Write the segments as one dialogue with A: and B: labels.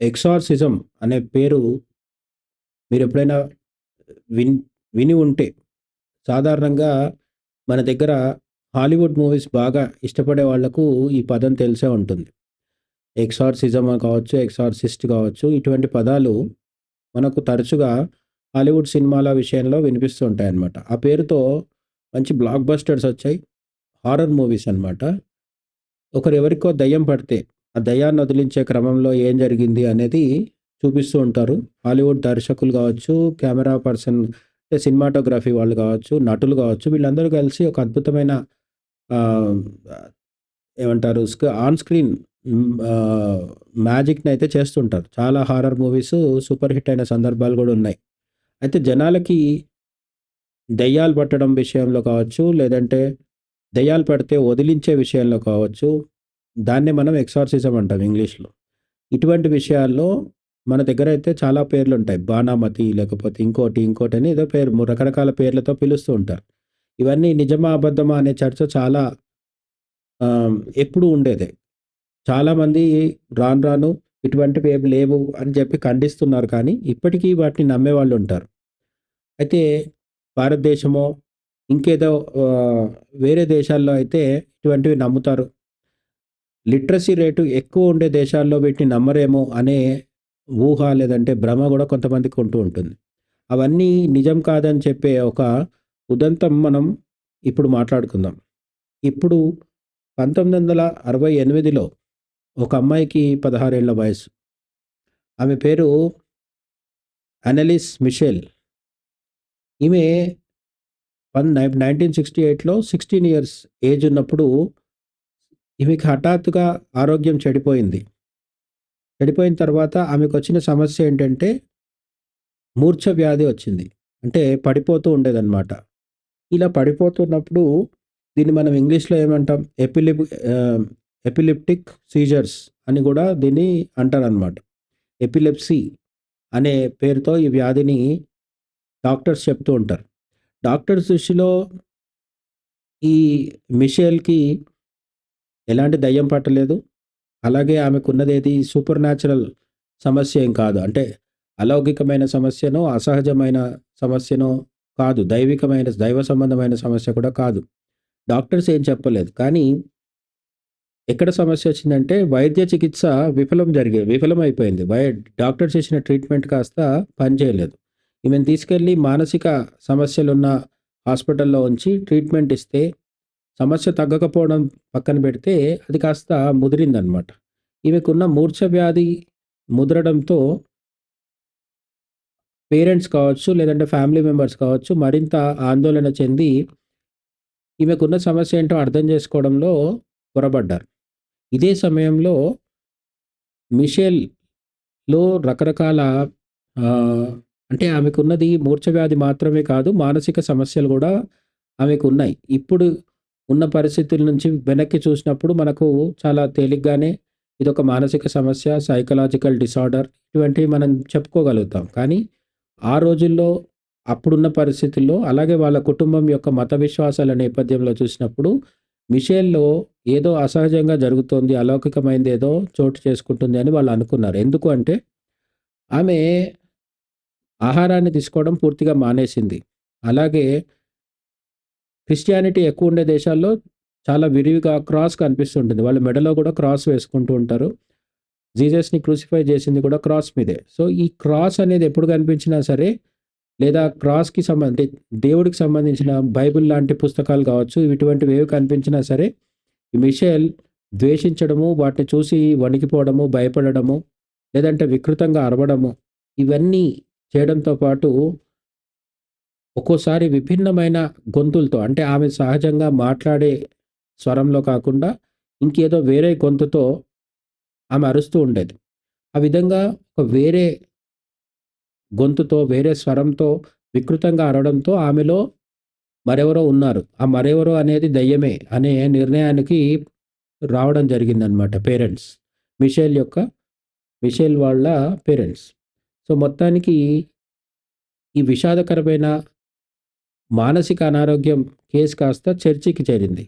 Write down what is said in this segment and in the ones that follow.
A: Exorcism అనే పేరు మీరు ఎప్పుడైనా విన్ విని ఉంటే సాధారణంగా మన దగ్గర హాలీవుడ్ మూవీస్ బాగా ఇష్టపడే వాళ్ళకు ఈ పదం తెలిసే ఉంటుంది. ఎక్సార్సిజం కావచ్చు, ఎక్సార్సిస్ట్ కావచ్చు ఇటువంటి పదాలు మనకు తరచుగా హాలీవుడ్ సినిమాల విషయంలో వినిపిస్తూ ఉంటాయన్నమాట. ఆ పేరుతో మంచి బ్లాక్ బస్టర్స్ వచ్చాయి. హారర్ మూవీస్ అన్నమాట. ఒకరెవరికో దెయ్యం పడితే, ఆ దెయ్యాన్ని వదిలించే క్రమంలో ఏం జరిగింది అనేది చూపిస్తూ ఉంటారు. హాలీవుడ్ దర్శకులు కావచ్చు, కెమెరా పర్సన్ అంటే సినిమాటోగ్రఫీ వాళ్ళు కావచ్చు, నటులు కావచ్చు వీళ్ళందరూ కలిసి ఒక అద్భుతమైన ఏమంటారు ఆన్ స్క్రీన్ మ్యాజిక్ని అయితే చేస్తుంటారు. చాలా హారర్ మూవీస్ సూపర్ హిట్ అయిన సందర్భాలు కూడా ఉన్నాయి. అయితే జనాలకి దయ్యాలు పట్టడం విషయంలో కావచ్చు, లేదంటే దెయ్యాలు పడితే వదిలించే విషయంలో కావచ్చు, దాన్నే మనం ఎక్సార్సిజం అంటాం ఇంగ్లీష్‌లో. ఇటువంటి విషయాల్లో మన దగ్గర అయితే చాలా పేర్లు ఉంటాయి బాణామతి లేకపోతే ఇంకోటి, ఇంకోటి అని ఏదో పేరు రకరకాల పేర్లతో పిలుస్తూ ఉంటారు. ఇవన్నీ నిజమా? అబద్ధమా? అనే చర్చ చాలా ఎప్పుడూ ఉండేదే. చాలామంది రాను రాను ఇటువంటివి ఏమి లేవు అని చెప్పి ఖండిస్తున్నారు కానీ, ఇప్పటికీ వాటిని నమ్మేవాళ్ళుంటారు. అయితే భారతదేశమో, ఇంకేదో వేరే దేశాల్లో అయితే ఇటువంటివి నమ్ముతారు. లిటరసీ రేటు ఎక్కువ ఉండే దేశాల్లో వీటిని నమ్మరేమో అనే ఊహ లేదంటే భ్రమ కూడా కొంతమందికి ఉంటూ ఉంటుంది. అవన్నీ నిజం కాదని చెప్పే ఒక ఉదంతం మనం ఇప్పుడు మాట్లాడుకుందాం. ఇప్పుడు 1968లో ఒక అమ్మాయికి పదహారేళ్ళ వయసు ఆమె పేరు అనలిస్ మిషెల్. ఈమె పన్ నై 1968లో 16 ఇయర్స్ ఏజ్ ఉన్నప్పుడు ఈమెకి హఠాత్తుగా ఆరోగ్యం చెడిపోయింది. చెడిపోయిన తర్వాత ఆమెకొచ్చిన సమస్య ఏంటంటే మూర్ఛ వ్యాధి వచ్చింది. అంటే పడిపోతూ ఉండేదన్నమాట. ఇలా పడిపోతున్నప్పుడు దీన్ని మనం ఇంగ్లీష్‌లో ఏమంటాం? ఎపిలిప్ ఎపిలిప్టిక్ సీజర్స్ అని కూడా దీన్ని అంటారనమాట ఎపిలెప్సీ అనే పేరుతో ఈ వ్యాధిని డాక్టర్స్ చెప్తూ ఉంటారు. డాక్టర్స్ దృష్టిలో ఈ మిషెల్‌కి ఎలాంటి దయ్యం పట్టలేదు. అలాగే ఆమెకున్నదేది సూపర్ న్యాచురల్ సమస్య ఏం కాదు. అంటే అలౌకికమైన సమస్యను అసహజమైన సమస్యనో కాదు. దైవికమైన దైవ సంబంధమైన సమస్య కూడా కాదు. డాక్టర్స్ ఏం చెప్పలేదు. కానీ ఎక్కడ సమస్య వచ్చిందంటే వైద్య చికిత్స విఫలం జరిగే విఫలమైపోయింది. వై డాక్టర్స్ చేసిన ట్రీట్మెంట్ కాస్త పనిచేయలేదు. ఈమెను తీసుకెళ్ళి మానసిక సమస్యలున్న హాస్పిటల్‌లో ఉంచి ట్రీట్మెంట్ ఇస్తే సమస్య తగ్గకపోవడం పక్కన పెడితే అది కాస్త ముదిరిందనమాట ఈమెకున్న మూర్ఛ వ్యాధి ముదరడంతో పేరెంట్స్ కావచ్చు, లేదంటే ఫ్యామిలీ మెంబర్స్ కావచ్చు మరింత ఆందోళన చెంది ఈమెకున్న సమస్య ఏంటో అర్థం చేసుకోవడంలో పొరబడ్డారు. ఇదే సమయంలో మిషేల్లో రకరకాల అంటే ఆమెకున్నది మూర్ఛ వ్యాధి మాత్రమే కాదు మానసిక సమస్యలు కూడా ఆమెకు ఉన్నాయి ఇప్పుడు ఉన్న పరిస్థితుల నుంచి వెనక్కి చూసినప్పుడు మనకు చాలా తేలిగ్గానే ఇదొక మానసిక సమస్య, సైకలాజికల్ డిసార్డర్ ఇటువంటివి మనం చెప్పుకోగలుగుతాం. కానీ ఆ రోజుల్లో అప్పుడున్న పరిస్థితుల్లో అలాగే వాళ్ళ కుటుంబం యొక్క మత విశ్వాసాల నేపథ్యంలో చూసినప్పుడు మిషేల్లో ఏదో అసహజంగా జరుగుతోంది. అలౌకికమైంది ఏదో చోటు చేసుకుంటుంది అని వాళ్ళు అనుకున్నారు. ఎందుకు అంటే ఆమె ఆహారాన్ని తీసుకోవడం పూర్తిగా మానేసింది. అలాగే క్రిస్టియానిటీ ఎక్కువ ఉండే దేశాల్లో చాలా విరివిగా క్రాస్ కనిపిస్తుంటుంది. వాళ్ళ మెడలో కూడా క్రాస్ వేసుకుంటూ ఉంటారు. జీసస్‌ని క్రూసిఫై చేసింది కూడా క్రాస్ మీదే. సో, ఈ క్రాస్ అనేది ఎప్పుడు కనిపించినా సరే లేదా క్రాస్‌కి సంబంధి దేవుడికి సంబంధించిన బైబిల్ లాంటి పుస్తకాలు కావచ్చు, ఇటువంటివి ఏవి కనిపించినా సరే ఈ ద్వేషించడము, వాటిని చూసి వణికిపోవడము, భయపడడము, లేదంటే వికృతంగా అరవడము ఇవన్నీ చేయడంతో పాటు ఒక్కోసారి విభిన్నమైన గొంతులతో అంటే ఆమె సహజంగా మాట్లాడే స్వరంలో కాకుండా ఇంకేదో వేరే గొంతుతో ఆమె అరుస్తూ ఉండేది. ఆ విధంగా ఒక వేరే గొంతుతో, వేరే స్వరంతో వికృతంగా అరవడంతో ఆమెలో మరెవరో ఉన్నారు. ఆ మరెవరో అనేది దయ్యమే అనే నిర్ణయానికి రావడం జరిగిందనమాట పేరెంట్స్. మిషేల్ యొక్క మిషేల్ వాళ్ళ పేరెంట్స్. సో, మొత్తానికి ఈ విషాదకరమైన మానసిక అనారోగ్యం కేసు కాస్త చర్చికి చేరింది.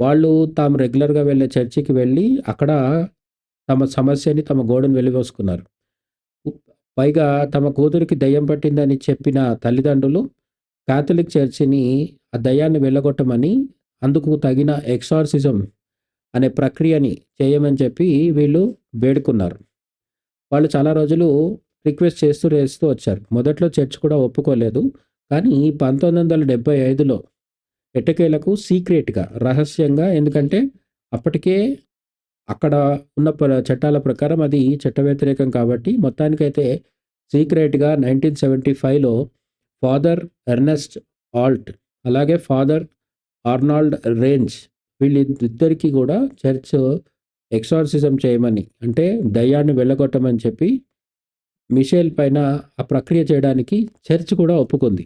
A: వాళ్ళు తాము రెగ్యులర్‌గా వెళ్ళే చర్చికి వెళ్ళి అక్కడ తమ సమస్యని తమ గోడను వెలివేసుకున్నారు. పైగా తమ కూతురికి దయ్యం పట్టిందని చెప్పిన తల్లిదండ్రులు కాథలిక్ చర్చిని ఆ దయ్యాన్ని వెళ్ళగొట్టమని అందుకు తగిన ఎక్సార్సిజం అనే ప్రక్రియని చేయమని చెప్పి వీళ్ళు వేడుకున్నారు. వాళ్ళు చాలా రోజులు రిక్వెస్ట్ చేస్తూ చేస్తూ వచ్చారు. మొదట్లో చర్చ్ కూడా ఒప్పుకోలేదు. కానీ 1975లో ఎట్టకేలకు సీక్రెట్‌గా రహస్యంగా ఎందుకంటే అప్పటికే అక్కడ ఉన్న చట్టాల ప్రకారం అది చట్ట వ్యతిరేకం కాబట్టి మొత్తానికైతే సీక్రెట్‌గా 1975లో ఫాదర్ ఎర్నెస్ట్ ఆల్ట్ అలాగే ఫాదర్ ఆర్నాల్డ్ రేంజ్ వీళ్ళిద్దరికీ కూడా చర్చ్ ఎక్సార్సిజం చేయమని అంటే దయ్యాన్ని వెళ్ళగొట్టమని చెప్పి మిషేల్ పైన ఆ ప్రక్రియ చేయడానికి చర్చ్ కూడా ఒప్పుకుంది.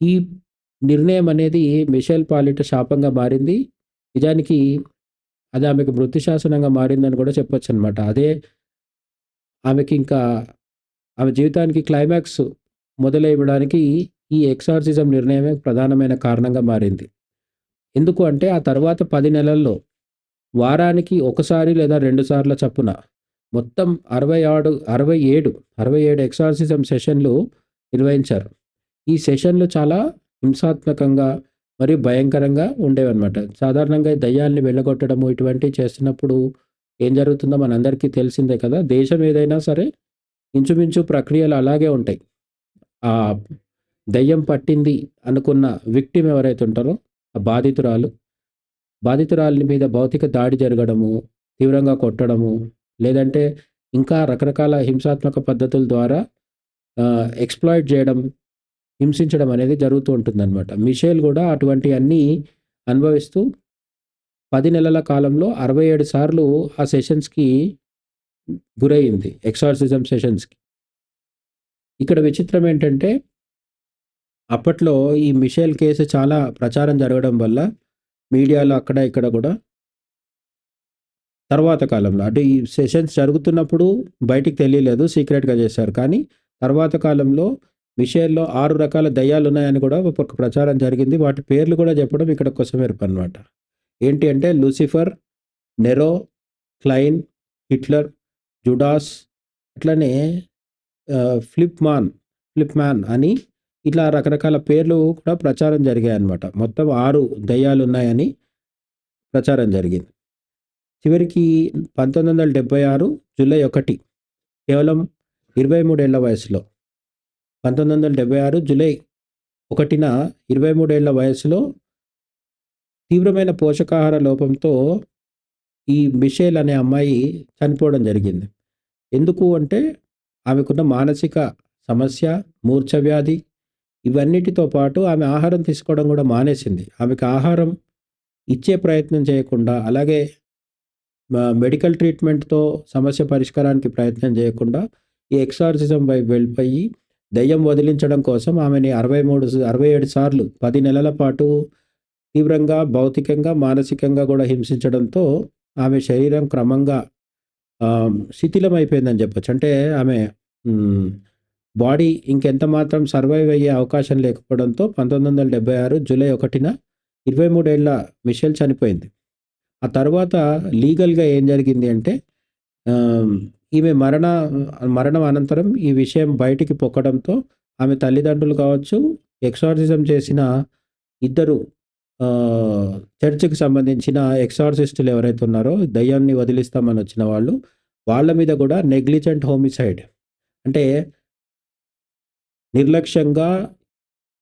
A: ఈ నిర్ణయం అనేది మిషేల్ పాలిట శాపంగా మారింది. నిజానికి అది ఆమెకు మృతి శాసనంగా మారిందని కూడా చెప్పొచ్చనమాట. అదే ఆమెకి ఇంకా ఆమె జీవితానికి క్లైమాక్స్ మొదలైవ్వడానికి ఈ ఎక్సార్సిజం నిర్ణయమే ప్రధానమైన కారణంగా మారింది. ఎందుకు అంటే ఆ తర్వాత పది నెలల్లో వారానికి ఒకసారి లేదా 2 సార్ల చప్పున మొత్తం 66 67 67 ఎక్సార్సిజం సెషన్‌లు నిర్వహించారు. ఈ సెషన్‌లు చాలా హింసాత్మకంగా మరియు భయంకరంగా ఉండేవన్నమాట. సాధారణంగా దయ్యాల్ని వెళ్ళగొట్టడము ఇటువంటివి చేస్తున్నప్పుడు ఏం జరుగుతుందో మనందరికీ తెలిసిందే కదా! దేశం ఏదైనా సరే ఇంచుమించు ప్రక్రియలు అలాగే ఉంటాయి. ఆ దెయ్యం పట్టింది అనుకున్న విక్టిమ్ ఎవరైతే ఉంటారో ఆ బాధితురాలు, బాధితురాలి మీద భౌతిక దాడి జరగడము, తీవ్రంగా కొట్టడము, లేదంటే ఇంకా రకరకాల హింసాత్మక పద్ధతుల ద్వారా ఎక్స్ప్లాయిడ్ ఎక్స్‌ప్లాయిట్ చేయడం, హింసించడం అనేది జరుగుతూ ఉంటుందన్నమాట. మిషేల్ కూడా అటువంటియన్నీ అనుభవిస్తూ పది నెలల కాలంలో 67 సార్లు ఆ సెషన్స్‌కి గురయింది. ఎక్సార్సిజం సెషన్స్‌కి. ఇక్కడ విచిత్రం ఏంటంటే అప్పట్లో ఈ మిషేల్ కేసు చాలా ప్రచారం జరగడం వల్ల మీడియాలో అక్కడ ఇక్కడ కూడా తర్వాత కాలంలో అంటే ఈ సెషన్స్ జరుగుతున్నప్పుడు బయటికి తెలియలేదు. సీక్రెట్‌గా చేశారు. కానీ తర్వాత కాలంలో మిషేల్‌లో ఆరు రకాల దయ్యాలున్నాయని కూడా ఒక ప్రచారం జరిగింది. వాటి పేర్లు కూడా చెప్పడం ఇక్కడ కొసమెరుపనమాట. ఏంటి అంటే Lucifer, Nero, Klein, Hitler, Judas అట్లనే ఫ్లిప్ మాన్ ఫ్లిప్ మ్యాన్ అని ఇట్లా రకరకాల పేర్లు కూడా ప్రచారం జరిగాయన్నమాట. మొత్తం ఆరు దయ్యాలు ఉన్నాయని ప్రచారం జరిగింది. చివరికి 1976 జూలై ఒకటి కేవలం ఇరవై మూడేళ్ళ వయసులో 1976 జూలై ఒకటిన ఇరవై మూడేళ్ళ వయసులో తీవ్రమైన పోషకాహార లోపంతో ఈ మిషేల్ అనే అమ్మాయి చనిపోవడం జరిగింది. ఎందుకు అంటే ఆమెకున్న మానసిక సమస్య, మూర్ఛ వ్యాధి ఇవన్నిటితో పాటు ఆమె ఆహారం తీసుకోవడం కూడా మానేసింది. ఆమెకు ఆహారం ఇచ్చే ప్రయత్నం చేయకుండా అలాగే మెడికల్ ట్రీట్మెంట్‌తో సమస్య పరిష్కారానికి ప్రయత్నం చేయకుండా ఈ ఎక్సార్సిజం వైపు వెళ్ళిపోయి దెయ్యం వదిలించడం కోసం ఆమెని 63 67 సార్లు పది నెలల పాటు తీవ్రంగా భౌతికంగా, మానసికంగా కూడా హింసించడంతో ఆమె శరీరం క్రమంగా శిథిలమైపోయిందని చెప్పొచ్చు. అంటే ఆమె బాడీ ఇంకెంత మాత్రం సర్వైవ్ అయ్యే అవకాశం లేకపోవడంతో 1976 జూలై ఒకటిన ఇరవై మూడేళ్ళ మిషెల్ చనిపోయింది. ఆ తర్వాత లీగల్‌గా ఏం జరిగింది అంటే ఈమె మరణ మరణం అనంతరం ఈ విషయం బయటికి పొక్కడంతో ఆమె తల్లిదండ్రులు కావచ్చు, ఎక్సార్సిజం చేసిన ఇద్దరు చర్చ్‌కి సంబంధించిన ఎక్సార్సిస్టులు ఎవరైతే ఉన్నారో దయ్యాన్ని వదిలిస్తామని వచ్చిన వాళ్ళు, వాళ్ళ మీద కూడా నెగ్లిజెంట్ హోమిసైడ్. అంటే నిర్లక్ష్యంగా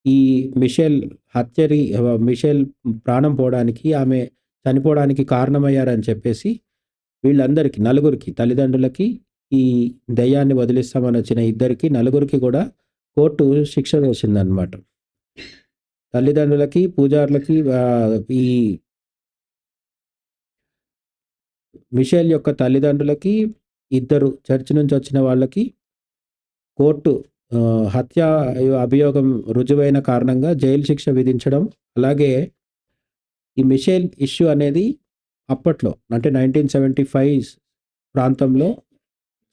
A: ఈ మిషెల్ హత్యరి మిషెల్ ప్రాణం పోవడానికి, ఆమె చనిపోవడానికి కారణమయ్యారని చెప్పేసి వీళ్ళందరికీ నలుగురికి తల్లిదండ్రులకి, ఈ దయ్యాన్ని వదిలిస్తామని వచ్చిన ఇద్దరికి నలుగురికి కూడా కోర్టు శిక్ష వేసిందనమాట తల్లిదండ్రులకి, పూజారులకి ఈ మిషేల్ యొక్క తల్లిదండ్రులకి, ఇద్దరు చర్చి నుంచి వచ్చిన వాళ్ళకి కోర్టు హత్య అభియోగం రుజువైన కారణంగా జైలు శిక్ష విధించడం. అలాగే ఈ మిషేల్ ఇష్యూ అనేది అప్పట్లో అంటే 1975 ప్రాంతంలో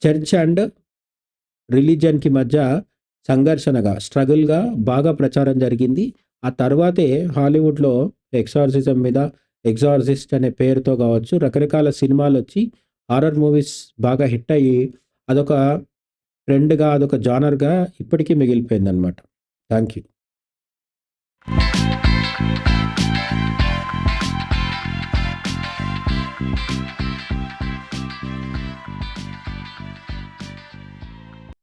A: చర్చ్ అండ్ రిలీజన్కి మధ్య సంఘర్షణగా, స్ట్రగుల్‌గా బాగా ప్రచారం జరిగింది. ఆ తర్వాతే హాలీవుడ్‌లో ఎక్సార్సిజం మీద ఎగ్జార్సిస్ట్ అనే పేరుతో కావచ్చు రకరకాల సినిమాలు వచ్చి హారర్ మూవీస్ బాగా హిట్ అయ్యి అదొక ట్రెండ్గా అదొక జానర్గా ఇప్పటికీ మిగిలిపోయింది అనమాట థ్యాంక్ యూ プレゼント